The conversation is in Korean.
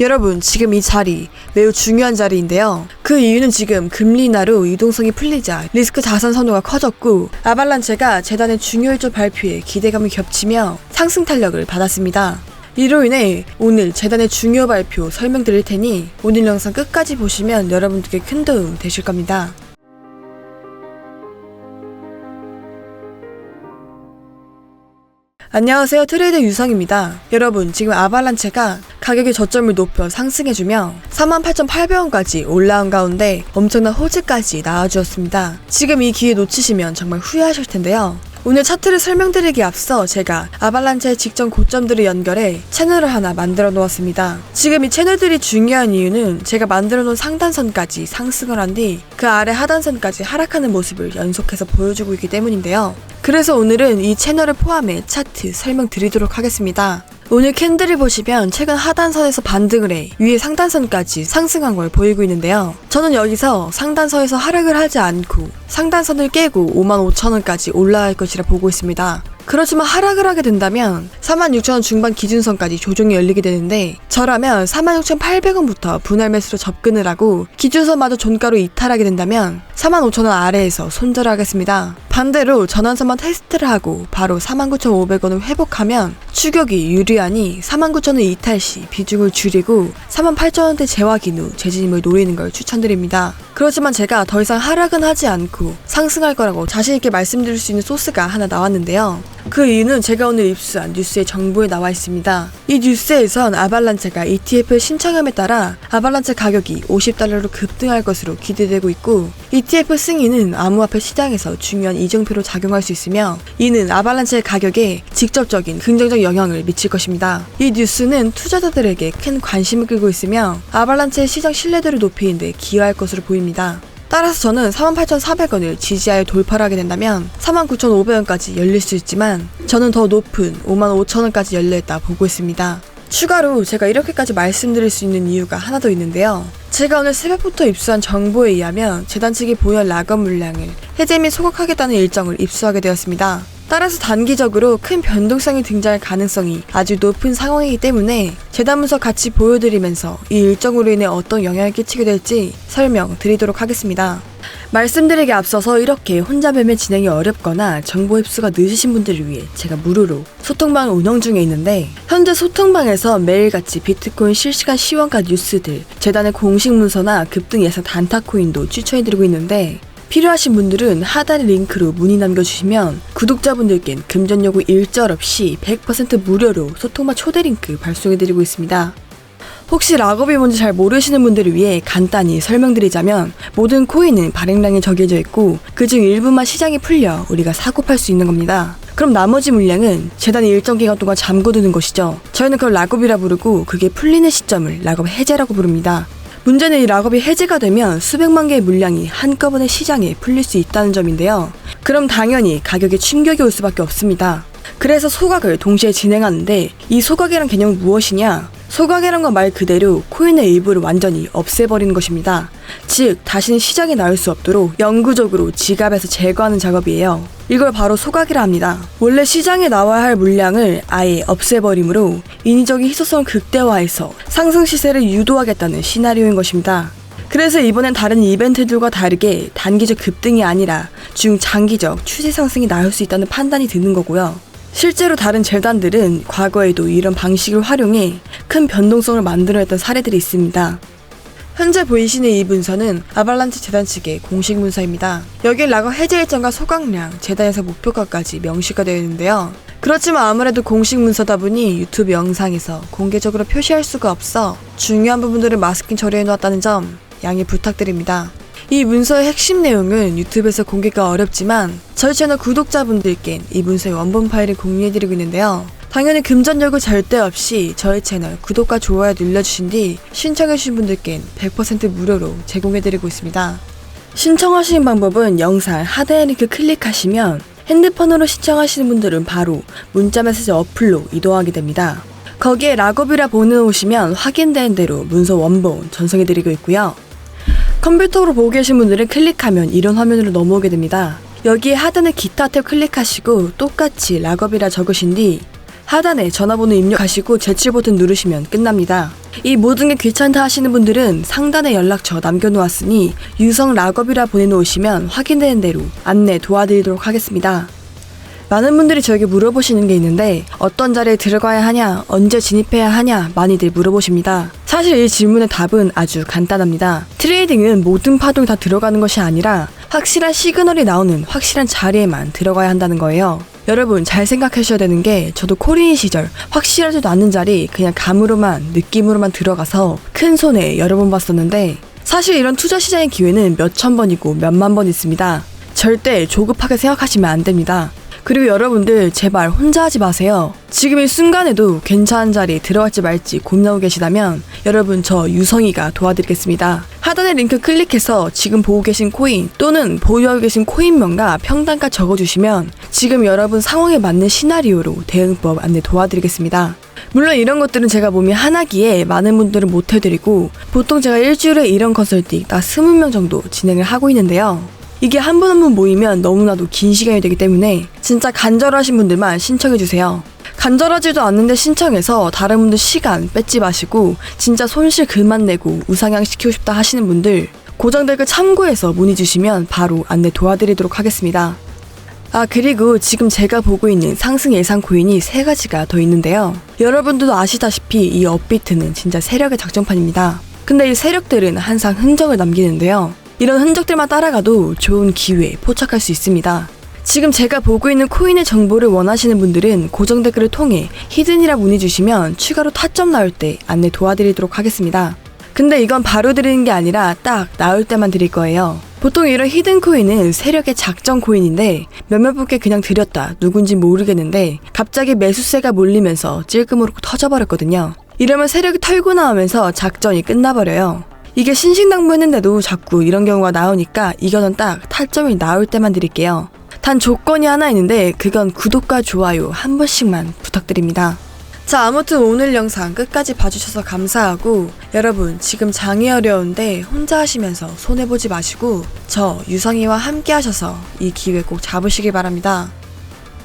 여러분, 지금 이 자리 매우 중요한 자리인데요. 그 이유는 지금 금리 인하로 유동성이 풀리자 리스크 자산 선호가 커졌고 아발란체가 재단의 중요 일조 발표에 기대감이 겹치며 상승 탄력을 받았습니다. 이로 인해 오늘 재단의 중요 발표 설명드릴 테니 오늘 영상 끝까지 보시면 여러분들께 큰 도움 되실 겁니다. 안녕하세요. 트레이더 유성입니다. 여러분, 지금 아발란체가 가격의 저점을 높여 상승해주며 48,800원까지 올라온 가운데 엄청난 호재까지 나와주었습니다. 지금 이 기회 놓치시면 정말 후회하실 텐데요. 오늘 차트를 설명드리기 앞서 제가 아발란체의 직전 고점들을 연결해 채널을 하나 만들어 놓았습니다. 지금 이 채널들이 중요한 이유는 제가 만들어 놓은 상단선까지 상승을 한 뒤 그 아래 하단선까지 하락하는 모습을 연속해서 보여주고 있기 때문인데요. 그래서 오늘은 이 채널을 포함해 차트 설명드리도록 하겠습니다. 오늘 캔들을 보시면 최근 하단선에서 반등을 해 위에 상단선까지 상승한 걸 보이고 있는데요. 저는 여기서 상단선에서 하락을 하지 않고 상단선을 깨고 55,000원까지 올라갈 것이라 보고 있습니다. 그렇지만 하락을 하게 된다면 46,000원 중반 기준선까지 조정이 열리게 되는데 저라면 46,800원부터 분할 매수로 접근을 하고 기준선마저 종가로 이탈하게 된다면 45,000원 아래에서 손절하겠습니다. 반대로 전환선만 테스트를 하고 바로 49,500원을 회복하면 추격이 유리하니 49,000원 이탈 시 비중을 줄이고 48,000원대 재확인 후 재진입을 노리는 걸 추천드립니다. 그렇지만 제가 더 이상 하락은 하지 않고 상승할 거라고 자신있게 말씀드릴 수 있는 소스가 하나 나왔는데요. 그 이유는 제가 오늘 입수한 뉴스의 정보에 나와 있습니다. 이 뉴스에선 아발란체가 ETF를 신청함에 따라 아발란체 가격이 50달러로 급등할 것으로 기대되고 있고 ETF 승인은 암호화폐 시장에서 중요한 이정표로 작용할 수 있으며 이는 아발란체 가격에 직접적인 긍정적 영향을 미칠 것입니다. 이 뉴스는 투자자들에게 큰 관심을 끌고 있으며 아발란체의 시장 신뢰도를 높이는 데 기여할 것으로 보입니다. 따라서 저는 48,400원을 지지하여 돌파를 하게 된다면 49,500원까지 열릴 수 있지만 저는 더 높은 55,000원까지 열려있다 보고 있습니다. 추가로 제가 이렇게까지 말씀드릴 수 있는 이유가 하나 더 있는데요. 제가 오늘 새벽부터 입수한 정보에 의하면 재단 측이 보유한 락업 물량을 해제 및 소각하겠다는 일정을 입수하게 되었습니다. 따라서 단기적으로 큰 변동성이 등장할 가능성이 아주 높은 상황이기 때문에 재단 문서 같이 보여드리면서 이 일정으로 인해 어떤 영향을 끼치게 될지 설명드리도록 하겠습니다. 말씀드리기 앞서서 이렇게 혼자 매매 진행이 어렵거나 정보 흡수가 늦으신 분들을 위해 제가 무료로 소통방을 운영 중에 있는데 현재 소통방에서 매일같이 비트코인 실시간 시황가 뉴스들, 재단의 공식 문서나 급등 예상 단타코인도 추천해드리고 있는데 필요하신 분들은 하단의 링크로 문의 남겨주시면 구독자분들께는 금전 요구 일절 없이 100% 무료로 소통방 초대 링크 발송해드리고 있습니다. 혹시 락업이 뭔지 잘 모르시는 분들을 위해 간단히 설명드리자면 모든 코인은 발행량이 정해져 있고 그중 일부만 시장이 풀려 우리가 사고 팔 수 있는 겁니다. 그럼 나머지 물량은 재단이 일정 기간 동안 잠궈두는 것이죠. 저희는 그걸 락업이라 부르고 그게 풀리는 시점을 락업 해제라고 부릅니다. 문제는 이 락업이 해제가 되면 수백만 개의 물량이 한꺼번에 시장에 풀릴 수 있다는 점인데요. 그럼 당연히 가격에 충격이 올 수밖에 없습니다. 그래서 소각을 동시에 진행하는데 이 소각이란 개념은 무엇이냐? 소각이란 건 말 그대로 코인의 일부를 완전히 없애버리는 것입니다. 즉, 다시는 시장에 나올 수 없도록 영구적으로 지갑에서 제거하는 작업이에요. 이걸 바로 소각이라 합니다. 원래 시장에 나와야 할 물량을 아예 없애버림으로 인위적인 희소성을 극대화해서 상승 시세를 유도하겠다는 시나리오인 것입니다. 그래서 이번엔 다른 이벤트들과 다르게 단기적 급등이 아니라 중장기적 추세 상승이 나올 수 있다는 판단이 드는 거고요. 실제로 다른 재단들은 과거에도 이런 방식을 활용해 큰 변동성을 만들어냈던 사례들이 있습니다. 현재 보이시는 이 문서는 아발란치 재단 측의 공식 문서입니다. 여기에 락업 해제 일정과 소각량, 재단에서 목표가까지 명시가 되어 있는데요. 그렇지만 아무래도 공식 문서다 보니 유튜브 영상에서 공개적으로 표시할 수가 없어 중요한 부분들을 마스킹 처리해 놓았다는 점 양해 부탁드립니다. 이 문서의 핵심 내용은 유튜브에서 공개가 어렵지만 저희 채널 구독자분들께 이 문서의 원본 파일을 공유해드리고 있는데요. 당연히 금전 요구 절대 없이 저희 채널 구독과 좋아요 눌러주신 뒤 신청해주신 분들께 100% 무료로 제공해드리고 있습니다. 신청하시는 방법은 영상 하단의 링크 클릭하시면 핸드폰으로 신청하시는 분들은 바로 문자메시지 어플로 이동하게 됩니다. 거기에 락업이라 보내오시면 확인된 대로 문서 원본 전송해드리고 있고요. 컴퓨터로 보고 계신 분들은 클릭하면 이런 화면으로 넘어오게 됩니다. 여기에 하단의 기타 탭 클릭하시고 똑같이 락업이라 적으신 뒤 하단에 전화번호 입력하시고 제출 버튼 누르시면 끝납니다. 이 모든 게 귀찮다 하시는 분들은 상단에 연락처 남겨놓았으니 유성 락업이라 보내놓으시면 확인되는 대로 안내 도와드리도록 하겠습니다. 많은 분들이 저에게 물어보시는 게 있는데 어떤 자리에 들어가야 하냐, 언제 진입해야 하냐 많이들 물어보십니다. 사실 이 질문의 답은 아주 간단합니다. 트레이딩은 모든 파동이 다 들어가는 것이 아니라 확실한 시그널이 나오는 확실한 자리에만 들어가야 한다는 거예요. 여러분 잘 생각하셔야 되는 게 저도 코리인 시절 확실하지도 않는 자리 그냥 감으로만 느낌으로만 들어가서 큰 손해 여러 번 봤었는데 사실 이런 투자 시장의 기회는 몇천 번이고 몇만 번 있습니다. 절대 조급하게 생각하시면 안 됩니다. 그리고 여러분들 제발 혼자 하지 마세요. 지금 이 순간에도 괜찮은 자리에 들어갈지 말지 고민하고 계시다면 여러분 저 유성이가 도와드리겠습니다. 하단의 링크 클릭해서 지금 보고 계신 코인 또는 보유하고 계신 코인명과 평단가 적어주시면 지금 여러분 상황에 맞는 시나리오로 대응법 안내 도와드리겠습니다. 물론 이런 것들은 제가 몸이 하나기에 많은 분들은 못 해드리고 보통 제가 일주일에 이런 컨설팅 딱 20명 정도 진행을 하고 있는데요. 이게 한 분 한 분 모이면 너무나도 긴 시간이 되기 때문에 진짜 간절하신 분들만 신청해주세요. 간절하지도 않는데 신청해서 다른 분들 시간 뺏지 마시고 진짜 손실 그만 내고 우상향 시키고 싶다 하시는 분들 고정 댓글 참고해서 문의 주시면 바로 안내 도와드리도록 하겠습니다. 아, 그리고 지금 제가 보고 있는 상승 예상 코인이 세 가지가 더 있는데요. 여러분들도 아시다시피 이 업비트는 진짜 세력의 작전판입니다. 근데 이 세력들은 항상 흔적을 남기는데요. 이런 흔적들만 따라가도 좋은 기회에 포착할 수 있습니다. 지금 제가 보고 있는 코인의 정보를 원하시는 분들은 고정 댓글을 통해 히든이라 문의 주시면 추가로 타점 나올 때 안내 도와드리도록 하겠습니다. 근데 이건 바로 드리는 게 아니라 딱 나올 때만 드릴 거예요. 보통 이런 히든 코인은 세력의 작전 코인인데 몇몇 분께 그냥 드렸다 누군지 모르겠는데 갑자기 매수세가 몰리면서 찔끔으로 터져버렸거든요. 이러면 세력이 털고 나오면서 작전이 끝나버려요. 이게 신신당부 했는데도 자꾸 이런 경우가 나오니까 이거는 딱 탈점이 나올 때만 드릴게요. 단 조건이 하나 있는데 그건 구독과 좋아요 한 번씩만 부탁드립니다. 자, 아무튼 오늘 영상 끝까지 봐주셔서 감사하고 여러분 지금 장이 어려운데 혼자 하시면서 손해보지 마시고 저 유성이와 함께 하셔서 이 기회 꼭 잡으시길 바랍니다.